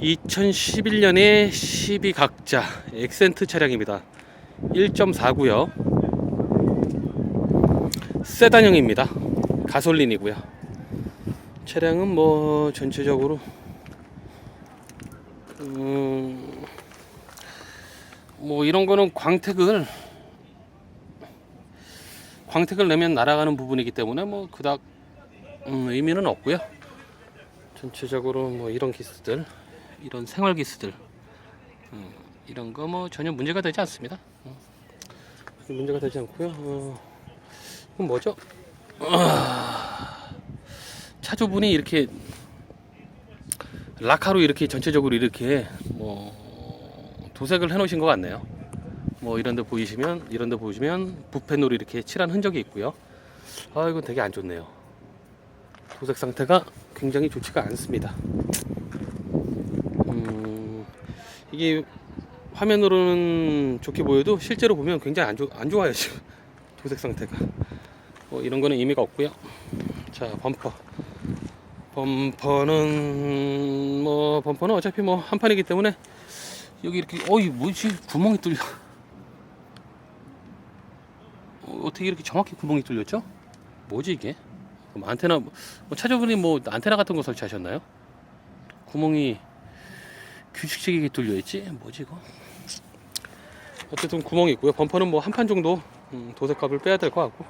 2011년에 12각자 엑센트 차량입니다. 1.4고요. 세단형입니다. 가솔린이고요. 차량은 뭐 전체적으로 음, 뭐 이런 거는 광택을 광택을 내면 날아가는 부분이기 때문에 뭐 그닥 음, 의미는 없고요. 전체적으로 뭐 이런 기스들, 이런 생활 기스들, 음, 이런 거 뭐 전혀 문제가 되지 않습니다. 어, 문제가 되지 않고요. 어, 이건 뭐죠? 아, 차주분이 이렇게 라카로 이렇게 전체적으로 이렇게 뭐 도색을 해놓으신 것 같네요. 뭐 이런데 보이시면 이런데 보시면 붓펜으로 이렇게 칠한 흔적이 있고요. 아 이건 되게 안 좋네요. 도색 상태가 굉장히 좋지가 않습니다. 음, 이게 화면으로는 좋게 보여도 실제로 보면 굉장히 안, 좋, 안 좋아요 지금 도색 상태가. 뭐 이런 거는 의미가 없고요. 자 범퍼. 범퍼는 뭐 범퍼는 어차피 뭐 한 판이기 때문에 여기 이렇게 어이 뭐지 구멍이 뚫려. 어, 어떻게 이렇게 정확히 구멍이 뚫렸죠? 뭐지 이게? 안테나 뭐 차주분이 뭐 안테나 같은 거 설치하셨나요? 구멍이 규칙적이게 뚫려 있지? 뭐지 이거? 어쨌든 구멍이 있고요. 범퍼는 뭐 한 판 정도 음, 도색값을 빼야 될 것 같고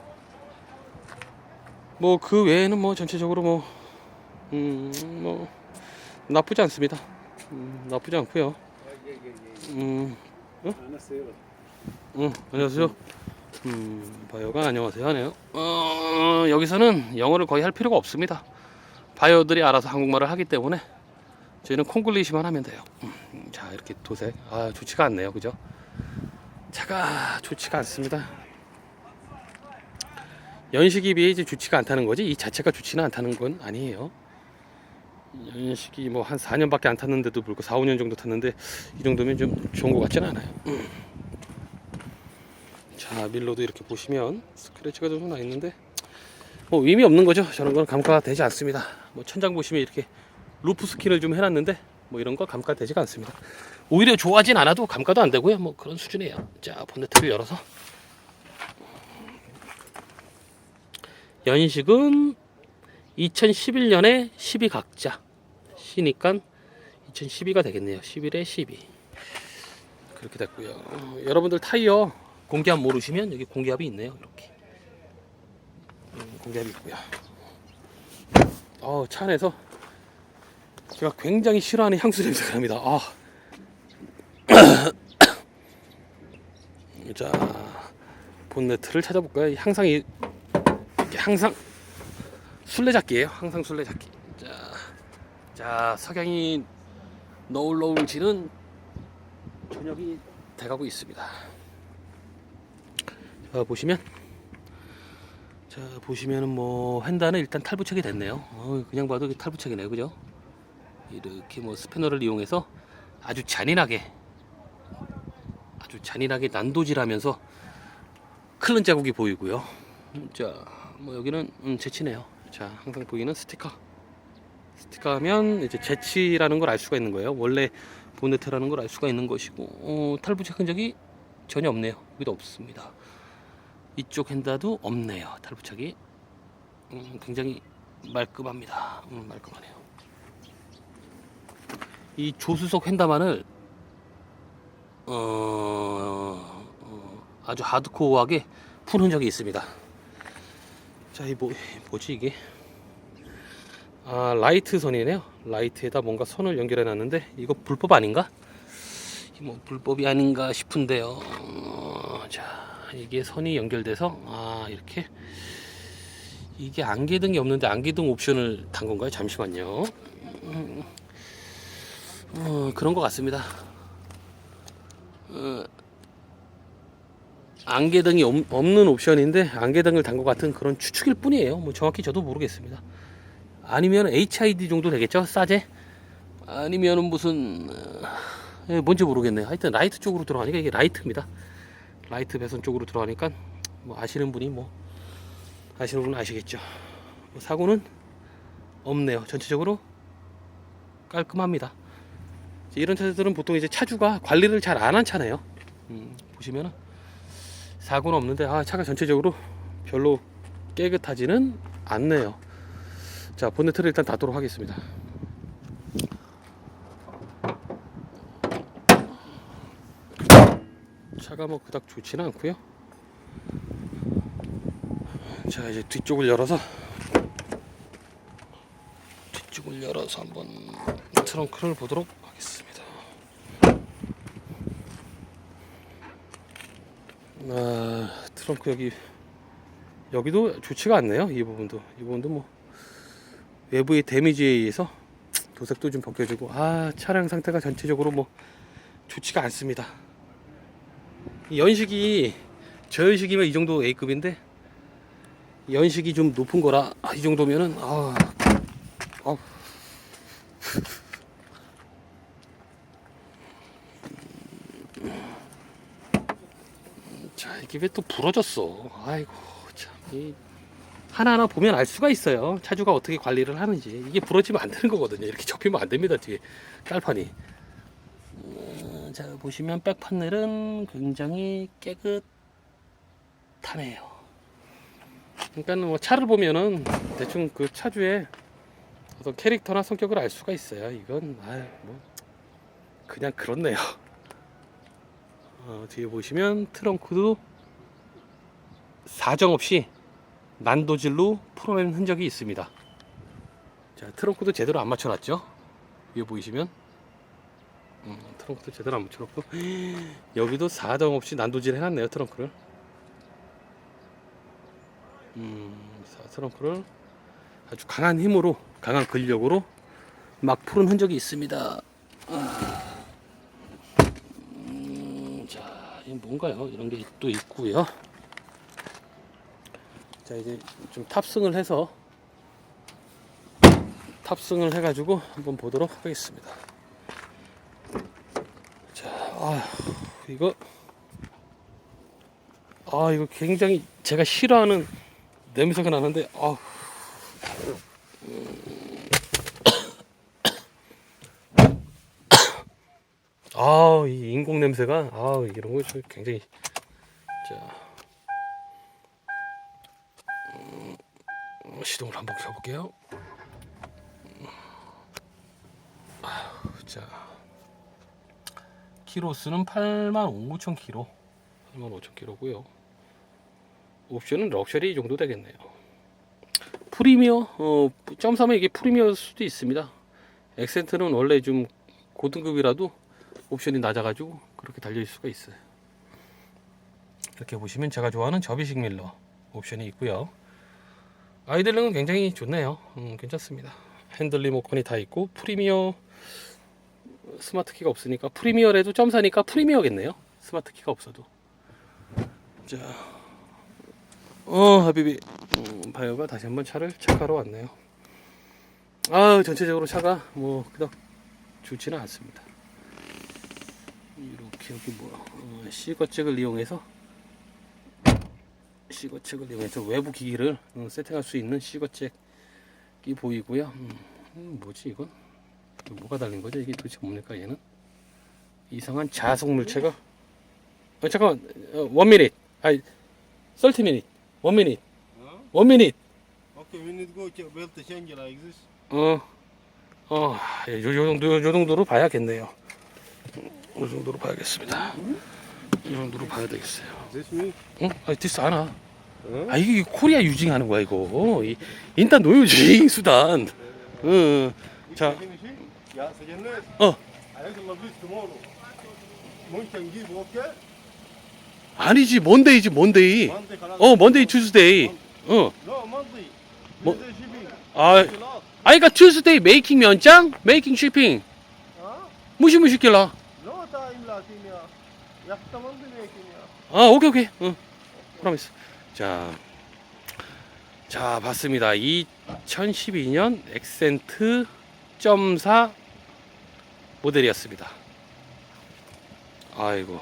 뭐 그 외에는 뭐 전체적으로 뭐 음, 뭐 나쁘지 않습니다. 음, 나쁘지 않고요. 음, 안녕하세요. 응, 안녕하세요. 음, 바이오가 안녕하세요 하네요. 어, 여기서는 영어를 거의 할 필요가 없습니다. 바이오들이 알아서 한국말을 하기 때문에 저희는 콩글리시만 하면 돼요. 음, 자, 이렇게 도색. 아, 좋지가 않네요. 그죠? 차가 좋지가 않습니다. 연식이 비해 이제 좋지가 않다는 거지 이 자체가 좋지는 않다는 건 아니에요. 연식이 뭐 한 4년밖에 안 탔는데도 불구하고 4, 5년 정도 탔는데 이 정도면 좀 좋은 것 같지는 않아요. 자 밀로도 이렇게 보시면 스크래치가 좀 나 있는데 뭐 의미 없는 거죠 저런 건 감가가 되지 않습니다 뭐 천장 보시면 이렇게 루프 스킨을 좀 해놨는데 뭐 이런 거 감가 되지가 않습니다. 오히려 좋아하진 않아도 감가도 안 되고요. 뭐 그런 수준이에요. 자 본네트를 열어서. 연식은 2011년에 12 각자. 시니까 2012가 되겠네요. 11에 12 그렇게 됐고요. 어, 여러분들 타이어 공기압 모르시면 여기 공기압이 있네요. 이렇게. 음, 공기압이 있고요. 어, 차 안에서 제가 굉장히 싫어하는 향수 냄새가 납니다. 아. 자, 본네트를 찾아볼까요? 항상 이 항상 술래잡기예요. 항상 술래잡기. 자, 자 석양이 너울너울 지는 저녁이 돼가고 있습니다. 자 보시면 자 보시면은 뭐 휀다는 일단 탈부착이 됐네요 어, 그냥 봐도 탈부착이네 요 그죠 이렇게 뭐 스패너를 이용해서 아주 잔인하게 아주 잔인하게 난도질하면서 클른 자국이 보이고요 자 뭐 여기는 음, 재치네요 자 항상 보이는 스티커 스티커 하면 이제 재치라는 걸 알 수가 있는 거예요 원래 보네트라는 걸 알 수가 있는 것이고 어, 탈부착 흔적이 전혀 없네요 여기도 없습니다 이쪽 핸다도 없네요. 탈부착이 음, 굉장히 말끔합니다. 음, 말끔하네요. 이 조수석 휀다만을 어, 어, 아주 하드코어하게 푼 흔적이 있습니다. 자, 이 뭐, 뭐지 이게? 아, 라이트 선이네요. 라이트에다 뭔가 선을 연결해 놨는데 이거 불법 아닌가? 이뭐 불법이 아닌가 싶은데요. 어, 자. 이게 선이 연결돼서 아 이렇게 이게 안개등이 없는데 안개등 옵션을 단 건가요? 잠시만요. 음, 어, 그런 것 같습니다. 어, 안개등이 없, 없는 옵션인데 안개등을 단 것 같은 그런 추측일 뿐이에요. 뭐 정확히 저도 모르겠습니다. 아니면 HID 정도 되겠죠? 싸제? 아니면은 무슨 어, 예, 뭔지 모르겠네요. 하여튼 라이트 쪽으로 들어가니까 이게 라이트입니다. 라이트 배선 쪽으로 들어가니까 뭐 아시는 분이 뭐 아시는 분은 아시겠죠. 뭐 사고는 없네요. 전체적으로 깔끔합니다. 이런 차들은 보통 이제 차주가 관리를 잘 안 한 차네요. 음, 보시면은 사고는 없는데 아 차가 전체적으로 별로 깨끗하지는 않네요. 자 본네트를 일단 닫도록 하겠습니다. 차가 뭐 그닥 좋지는 않고요. 자 이제 뒤쪽을 열어서 뒤쪽을 열어서 한번 트렁크를 보도록 하겠습니다. 아 트렁크 여기 여기도 좋지가 않네요. 이 부분도 이 부분도 뭐 외부의 데미지에 의해서 도색도 좀 벗겨지고 아 차량 상태가 전체적으로 뭐 좋지가 않습니다. 이 연식이 저 연식이면 이 정도 A급인데 연식이 좀 높은 거라 아, 이 정도면은 아, 아. 자 이게 왜 또 부러졌어? 아이고 참 이 하나하나 보면 알 수가 있어요. 차주가 어떻게 관리를 하는지. 이게 부러지면 안 되는 거거든요. 이렇게 접히면 안 됩니다 뒤에. 깔판이. 음, 자 보시면 백 판넬은 굉장히 깨끗하네요. 그러니까 뭐 차를 보면은 대충 그 차주의 어떤 캐릭터나 성격을 알 수가 있어요. 이건 아뭐 그냥 그렇네요. 어, 뒤에 보시면 트렁크도 사정 없이 난도질로 풀어낸 흔적이 있습니다. 자 트렁크도 제대로 안 맞춰놨죠? 위에 보이시면 음, 트렁크도 제대로 안 맞춰놓고 여기도 사정 없이 난도질 해놨네요 트렁크를. 음, 자, 트렁크를 아주 강한 힘으로, 강한 근력으로 막 푸는 흔적이 있습니다. 아. 음, 자, 이 뭔가요? 이런 게 또 있고요. 자, 이제 좀 탑승을 해서 탑승을 해가지고 한번 보도록 하겠습니다. 자, 아, 이거 아, 이거 굉장히 제가 싫어하는 냄새가 나는데 아 아, 이 인공 냄새가 아, 이런 거좀 굉장히 자 시동을 한번 켜볼게요. 아휴, 자 키로수는 8만 5천 키로, 8만 5천 키로고요. 옵션은 럭셔리 정도 되겠네요. 프리미어 어, 점삼에 이게 프리미어일 수도 있습니다. 엑센트는 원래 좀 고등급이라도 옵션이 낮아가지고 그렇게 달릴 수가 있어요. 이렇게 보시면 제가 좋아하는 접이식 밀러 옵션이 있고요. 아이들링은 굉장히 좋네요. 음, 괜찮습니다. 핸들 리모컨이 다 있고 프리미어 스마트 키가 없으니까 프리미어래도 점 사니까 프리미어겠네요. 스마트 키가 없어도. 자, 어, 하비비. 음, 바이오가 다시 한번 차를 체크하러 왔네요. 아, 전체적으로 차가 뭐 그닥 좋지는 않습니다. 이렇게 여기 뭐 어, 시거잭을 이용해서 시거잭을 이용해서 외부 기기를 어, 세팅할 수 있는 시거잭이 보이고요. 음, 음, 뭐지 이건? 뭐가 달린 거죠? 이게 도대체 뭡니까 얘는? 이상한 자석 물체가? 어, 잠깐만, 어, 원 미닛, 아니, 30 미닛. 원 미닛. 원 미닛. Okay, we need go to change like this. 어, 어, 예, 요, 요 정도, 요 정도로 봐야겠네요. 요 정도로 봐야겠습니다. 요 정도로 봐야 되겠어요. 응? 아, 디스 하나. 어? 아, 이게 코리아 유징 하는 거야, 이거. 이, 인단 노유 유징 수단. 응. 자, Finish it? Yeah, so you know it. 어? 아니지, 먼데이. Can I- 어, 먼데이, 투스데이. 어. 아. 아이가 그러니까 투스데이 메이킹 면장, 메이킹 쉬핑. 무시무시킬라. 아, 오케이, 오케이. 응. 프로미스. 자, 자, 봤습니다. 2012년 엑센트 .4 모델이었습니다. 아이고,